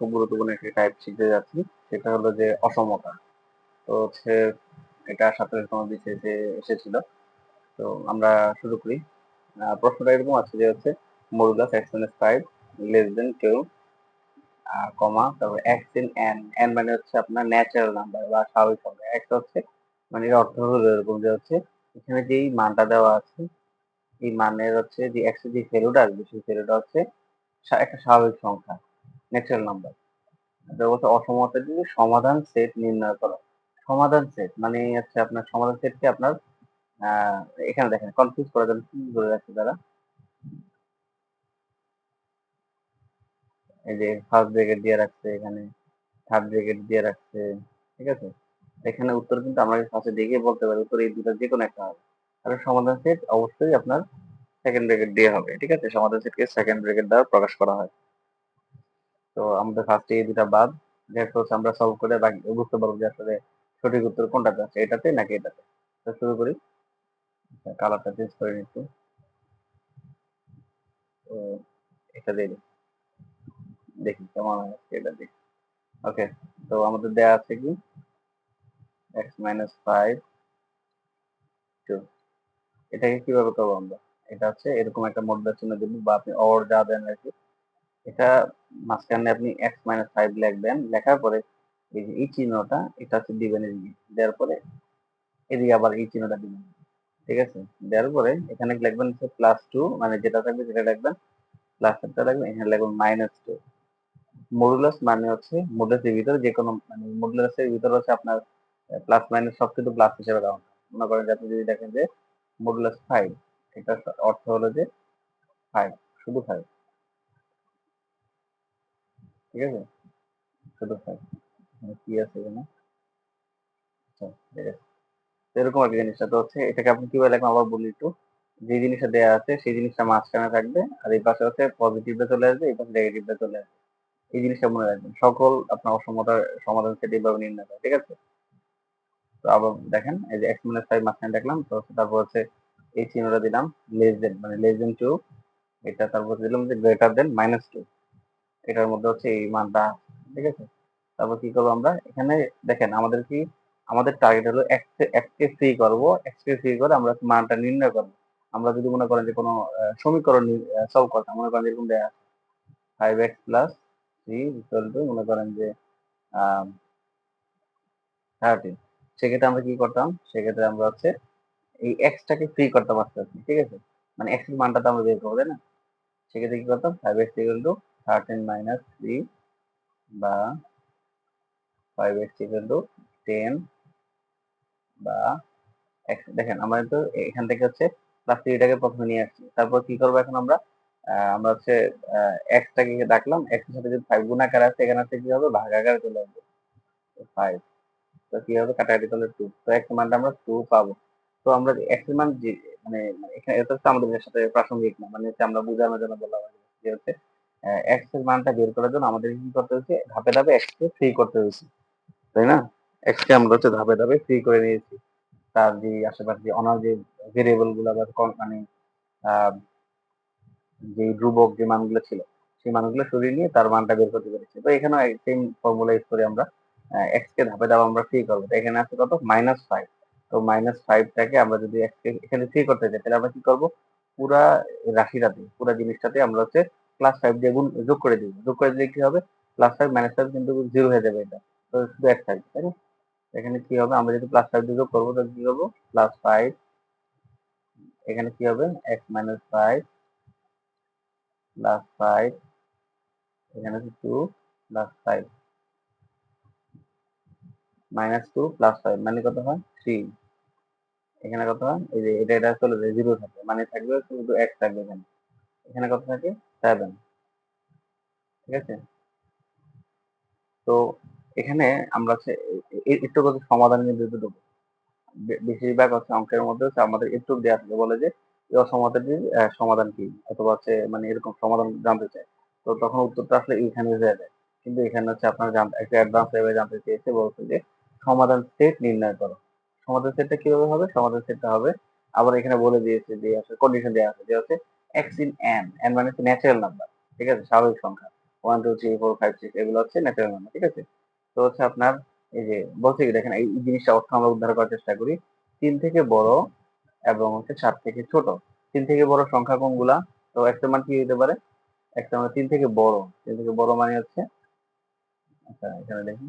খুব গুরুত্বপূর্ণ একটি টাইপ শিখতে যাচ্ছি, সেটা হলো যে অসমতা। তো হচ্ছে এটা কোনো বিসিএসে এসেছিল। তো আমরা শুরু করি। প্রশ্নটা এরকম আছে যে হচ্ছে modulus x minus five less than two comma তারপর এক্স ইন এন এন মানে হচ্ছে আপনার ন্যাচারাল নাম্বার বা স্বাভাবিক সংখ্যা এক্স হচ্ছে মানে এর অর্থ হলো এরকম যে হচ্ছে এখানে যেই মানটা দেওয়া আছে, এই মানের হচ্ছে যে এক্সের যে ভ্যালুটা আসবে, সেই ভ্যালুটা হচ্ছে একটা স্বাভাবিক সংখ্যা। ন্যাচারাল নাম্বার বলছে অসমতার যদি সমাধান সেট নির্ণয় করো। সমাধান সেট মানে হচ্ছে আপনার সমাধান সেটকে আপনার এখানে দেখেন কনফিউজ করার জন্য কি করে রাখছে তারা? এই যে ফার্স্ট ব্রেকেট দিয়ে রাখছে, এখানে থার্ড ব্রেকেট দিয়ে রাখছে, ঠিক আছে? এখানে উত্তর কিন্তু আমরা ফার্স্টে দেখে বলতে পারি, উত্তর এই দুটো যে কোনো একটা হবে। আর সমাধান সেট অবশ্যই আপনার সেকেন্ড ব্রেকেট দিয়ে হবে, ঠিক আছে? সমাধান সেটকে সেকেন্ড ব্রেকেট দ্বারা প্রকাশ করা হয়। তো আমাদের ফার্স্টে এই দুটা বাদ। যেহেতু আমরা সলভ করে বাকি, বুঝতে পারব যে আসলে সঠিক উত্তর কোনটাতে আছে এটাতে নাকি এটাতে। শুরু করি। কালারটা চেঞ্জ করে নিচ্ছি। তো এটা দিয়ে দেখি কেমন এটা দেখি ওকে তো আমাদের দেয়া আছে কি? এক্স মাইনাস ফাইভ টু এটাকে কীভাবে করব আমরা? এটা হচ্ছে এরকম একটা মডুলার চিহ্ন দিব বা আপনি অর যা দেন আর কি। এটা মাঝখানে আপনি এক্স মাইনাস ফাইভ লিখবেন। লেখার পরে এই যে এই চিহ্নটা, এটা হচ্ছে দিবেন এদিকে দেওয়ার পরে এদিকে আবার এই চিহ্নটা দিবেন। ঠিক আছে? দেওয়ার পরে এখানে লিখবেন হচ্ছে প্লাস টু মানে যেটা থাকবে সেটা লিখবেন। প্লাস একটা লিখবেন, এখানে লিখবেন মাইনাস টু মডুলাস মানে হচ্ছে মডুলাসের ভিতরে যে কোনো মানে মডুলাসের ভিতরে হচ্ছে আপনার প্লাস মাইনাস সব কিছু প্লাস হিসেবে কাউন্ট মনে করেন যে আপনি যদি দেখেন যে মডুলাস ফাইভ এটার অর্থ হলো যে ফাইভ শুধু ফাইভ ঠিক আছে? শুধু ফাইভ কি আছে এখানে? আচ্ছা, এরকম একটা জিনিসটা। তো হচ্ছে এটাকে আপনি কীভাবে লিখবেন আবার বলি একটু। যে জিনিসটা দেওয়া আছে সেই জিনিসটা মাঝখানে থাকবে আর এই পাশে হচ্ছে পজিটিভে চলে আসবে এই পাশে নেগেটিভে চলে আসবে। এই জিনিসটা মনে রাখবেন। সকল আপনার অসমতার সমাধান সেটা এইভাবে নির্ণয় করে ঠিক আছে? তো আবার দেখেন এই যে এক্স মাইনাস ফাইভ মাঝখানে দেখলাম তো তারপর হচ্ছে এই চিহ্নটা দিলাম লেস দেন মানে লেস দেন টু এটা তারপর দিলাম যে গ্রেটার দেন মাইনাস টু এটার মধ্যে হচ্ছে এই মানটা, ঠিক আছে? তারপর কি করব আমরা? এখানে দেখেন, আমাদের কি, আমাদের টার্গেট হলো এক্সকে ফ্রি করব এক্সকে ফ্রি করে আমরা মানটা নির্ণয় করব। আমরা যদি মনে করেন যে কোনো সমীকরণ সলভ করতাম, মনে করেন যেরকম দেয়া five x plus three equal to মনে করেন যে থার্টিন সেক্ষেত্রে আমরা কি করতাম? সেক্ষেত্রে আমরা হচ্ছে এই এক্সটাকে ফ্রি আস্তে আস্তে, ঠিক আছে? মানে এক্সের মানটা তো আমরা বের করব, তাই না? সেক্ষেত্রে কি করতাম? Five x equal to thirteen minus three বা five x equal to ten বা দেখেন, আমরা তো এখান থেকে হচ্ছে প্লাস থ্রিটাকে প্রথমে নিয়ে আসছি। তারপর কি করব এখন আমরা? আমরা হচ্ছে এক্সটাকে ডাকলাম এক্সের সাথে যদি ফাইভ গুণ আকার আছে এখানে কি হবে? ভাগ চলে আসবে। ফাইভ তো কি হবে? কাটাকাটি করলে টু তো এক্স মানটা আমরা টু পাবো। তো আমরা এক্স মান মানে এখানে এটা হচ্ছে আমাদের সাথে প্রাসঙ্গিক না মানে আমরা বোঝানোর জন্য বললাম যে হচ্ছে এক্সের মানটা বের করার জন্য আমাদের কি করতে হচ্ছে? ধাপে ধাপে এক্স কে ফ্রি করতে হয়েছে। তাই না? এক্স কে আমরা হচ্ছে ধাপে ধাপে ফ্রি করে নিয়েছি। তার যে আশেপাশে অনার যে ভেরিয়েবলগুলো বা মানে যে ধ্রুবক যে মানগুলো ছিল, সেই মানগুলো সরিয়ে নিয়ে তার মানটা বের করতে পেরেছি। তো এখানে সেম ফর্মুলা ইউজ করে আমরা এক্স কে ধাপে ধাপে আমরা ফ্রি করব। এখানে আছে কত? মাইনাস ফাইভ তো মাইনাস ফাইভটাকে আমরা যদি x কে এখানে ফ্রি করতে চাই, তাহলে আমরা কি করব? পুরা রাশিটাতে, পুরা জিনিসটাতে আমরা হচ্ছে প্লাস ফাইভ দিয়ে গুণ, যোগ করে দিব। যোগ করে দিলে কি হবে? প্লাস ফাইভ মাইনাস ফাইভ কিন্তু জিরো হয়ে যাবে এটা। তো শুধু এক থাকবে তাই না? এখানে কি হবে? আমরা যদি প্লাস ফাইভ দিয়ে যোগ করব, তাহলে কি করব? প্লাস ফাইভ এখানে কি হবে? X minus five plus five এখানে হচ্ছে two plus five minus two plus five মানে কত হয়? থ্রি এখানে কত হয়? এই যে এটা এটা চলে যায় জিরো থাকবে। মানে থাকবে, শুধু এক থাকবে এখানে। এখানে কত থাকে? সেভেন ঠিক আছে? তো এখানে আমরা হচ্ছে একটু কথা সমাধান কিন্তু একটু দেবো। বেশিরভাগ হচ্ছে অঙ্কের মধ্যে হচ্ছে আমাদের একটু দেওয়া থাকে বলে যে এই অসমাধানটির আহ, সমাধান কি? অথবা হচ্ছে মানে এরকম সমাধান জানতে চায়। তো তখন উত্তরটা আসলে এইখানে হয়ে যায়। কিন্তু এখানে হচ্ছে আপনারা জানতে একটা অ্যাডভান্স লেভেলে জানতে চেয়েছে বলছে যে সমাধান সেট নির্ণয় করো। সমাধান সেটটা কীভাবে হবে? সমাধান সেটটা হবে আবার এখানে বলে দিয়েছে যে আসলে কন্ডিশন দেওয়া আছে যে হচ্ছে এক্স ইন এন এন মানে হচ্ছে ন্যাচারাল নাম্বার ঠিক আছে? স্বাভাবিক সংখ্যা। One two three four five six এগুলো হচ্ছে ন্যাচারাল নাম্বার ঠিক আছে? তো হচ্ছে আপনার এই যে বলছে কি দেখেন, এই জিনিসটা অর্থ আমরা উদ্ধার করার চেষ্টা করি। তিন থেকে বড় এবং হচ্ছে সাত থেকে ছোট। তিন থেকে বড় সংখ্যা কোনগুলা? তো একটা মান কি হতে পারে? একটা মানে তিন থেকে বড়। তিন থেকে বড় মানে হচ্ছে আচ্ছা এখানে দেখুন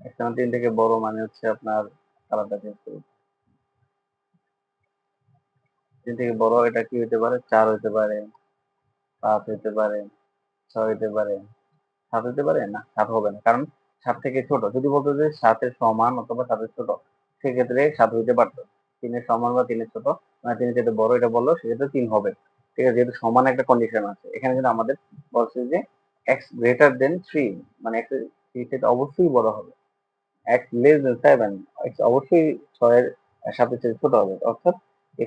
একটা মান তিন থেকে বড় মানে হচ্ছে আপনার কালারটা চেঞ্জ করুন। তিন থেকে বড় এটা কি হতে পারে? চার হতে পারে, পাঁচ হতে পারে, ছয় হতে পারে, সাত হতে পারে? না, সাত হবে না। কারণ সাত থেকে ছোট, যদি বলতো যে সাতের সমান অথবা সাতের ছোট, সেক্ষেত্রে সাত হইতে পারতো। তিনের সমান বা তিনের ছোট মানে তিনের যেটা বড় এটা বলল, সেক্ষেত্রে তিন হবে। ঠিক আছে, যেহেতু সমান একটা কন্ডিশন আছে। এখানে কিন্তু আমাদের বলছে যে এক্স গ্রেটার দেন থ্রি মানে এক্স থেকে অবশ্যই বড় হবে। X less than seven x অবশ্যই ছয়ের সাথে ছোট হবে। অর্থাৎ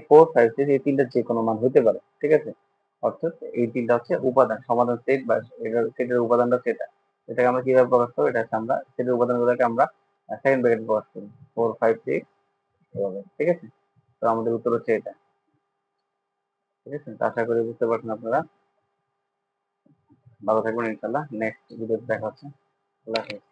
ফোর ফাইভ এই তিনটা যে কোনো মান হতে পারে, ঠিক আছে? অর্থাৎ এই তিনটা হচ্ছে উপাদান, সমাধান সেট বা সেটের উপাদানটা সেটা। এটাকে আমরা কীভাবে প্রকাশ করব? এটা হচ্ছে আমরা সেটের আমরা সেকেন্ড প্রকাশ করি। ফোর ফাইভ সিক্স ঠিক আছে? তো আমাদের উত্তর হচ্ছে এটা। ঠিক আছে? আশা করি বুঝতে পারছেন আপনারা। ভালো থাকবেন ইনশাল্লাহ নেক্সট ভিডিওতে দেখা হচ্ছে। আল্লাহ হাফেজ।